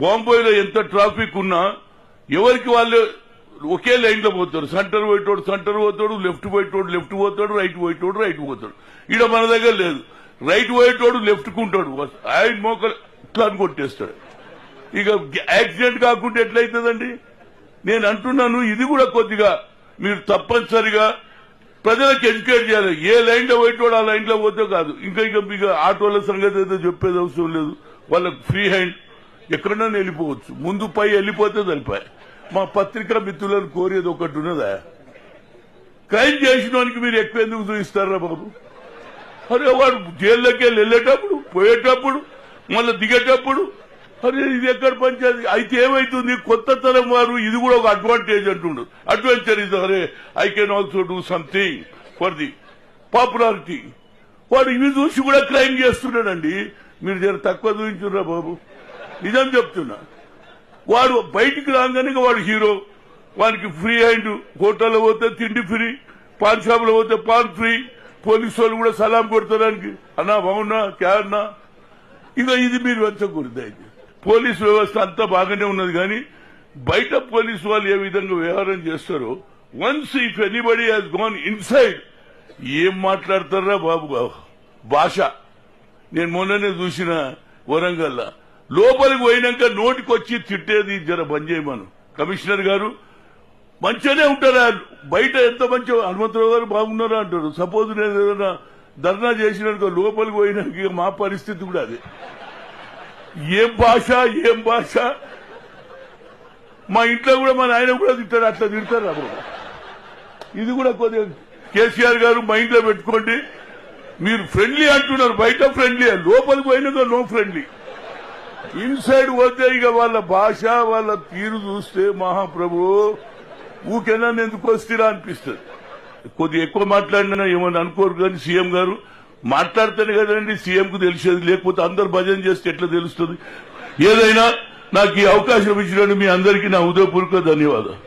బాంబేలో ఎంత ట్రాఫిక్ ఉన్నా ఎవరికి వాళ్ళు ఒకే లైన్లో పోతారు. సెంటర్ పోయేటోడు సెంటర్ పోతాడు లెఫ్ట్ పోయేటోడు లెఫ్ట్ పోతాడు రైట్ పోయేటోడు రైట్ పోతాడు. ఈడ మన దగ్గర లేదు. రైట్ పోయేటోడు లెఫ్ట్ కుంటాడు ఆయన మోకలు ఇట్లా అని కొట్టేస్తాడు ఇక యాక్సిడెంట్ కాకుండా ఎట్లయితుందండి? నేను అంటున్నాను ఇది కూడా కొద్దిగా మీరు తప్పనిసరిగా ప్రజలకు ఎడ్యుకేట్ చేయాలి. ఏ లైన్లో పోయేటోడు ఆ లైన్లో పోతే కాదు. ఇంకా ఇక మీకు ఆటోల సంగతి అయితే చెప్పేది అవసరం లేదు. వాళ్ళకి ఫ్రీ హ్యాండ్ ఎక్కడన్నా వెళ్ళిపోవచ్చు. ముందు పై వెళ్ళిపోతే తెలిపాయి మా పత్రికా మిత్రులను కోరేది ఒకటి ఉన్నదా? క్రైమ్ చేసినోనికి మీరు ఎక్కువ ఎందుకు చూపిస్తారా బాబు? అరే వాడు జైల్లోకి వెళ్ళి వెళ్ళేటప్పుడు పోయేటప్పుడు మళ్ళీ దిగేటప్పుడు అరే ఇది ఎక్కడ పనిచేది? అయితే ఏమైతుంది? కొత్త తరం వారు ఇది కూడా ఒక అడ్వాంటేజ్ అంటుండు. అడ్వెంచర్ ఇది అరే I can also do something for the popularity వాడు ఇవి చూసి కూడా క్రైమ్ చేస్తున్నాడండి. మీరు జర తక్కువ చూపించురా బాబు. నిజం చెప్తున్నా. వాడు బయటికి రాగానే వాడు హీరో. వానికి ఫ్రీ హ్యాండ్ హోటల్లో పోతే తిండి ఫ్రీ పాన్ షాపులో పోతే పాన్ ఫ్రీ పోలీసు వాళ్ళు కూడా సలాం కొడతాడానికి అన్నా బాగున్నా క్యా ఇదో ఇది మీరు వెంచకూడదు అయితే పోలీస్ వ్యవస్థ అంతా బాగానే ఉన్నది కానీ బయట పోలీసు వాళ్ళు ఏ విధంగా వ్యవహారం చేస్తారో once if anybody has gone inside ఏం మాట్లాడతారా బాబు భాష. నేను మొన్ననే చూసిన వరంగల్లా. లోపలికి పోయినాక నోటికొచ్చి తిట్టేది జర బంద్ చేయమను కమిషనర్ గారు మంచిగానే ఉంటారా? బయట ఎంత మంచి హనుమంతరావు గారు బాగున్నారా అంటారు. సపోజ్ నేను ఏదైనా ధర్నా చేసినాక లోపలికి పోయినాక మా పరిస్థితి కూడా అది. ఏం భాష ఏం భాష? మా ఇంట్లో కూడా మా నాయన కూడా తింటారు అట్లా తిడతారు అప్పుడు ఇది కూడా కొద్దిగా కేసీఆర్ గారు మైండ్లో పెట్టుకోండి. మీరు ఫ్రెండ్లీ అంటున్నారు. బయట ఫ్రెండ్లీ లోపలికి పోయినాక నో ఫ్రెండ్లీ ఇన్సైడ్ వద్దే ఇక వాళ్ళ భాష వాళ్ళ తీరు చూస్తే మహాప్రభు ఊకెనా ఎందుకు వస్తారా అనిపిస్తుంది. కొద్దిగా ఎక్కువ మాట్లాడినా ఏమని అనుకోరు కానీ సీఎం గారు మాట్లాడితేనే కదండి సీఎం కు తెలిసేది లేకపోతే అందరు భజన చేస్తే ఎట్లా తెలుస్తుంది? ఏదైనా నాకు ఈ అవకాశం ఇచ్చినందుకు మీ అందరికీ నా ఉదయపూర్వక ధన్యవాదాలు.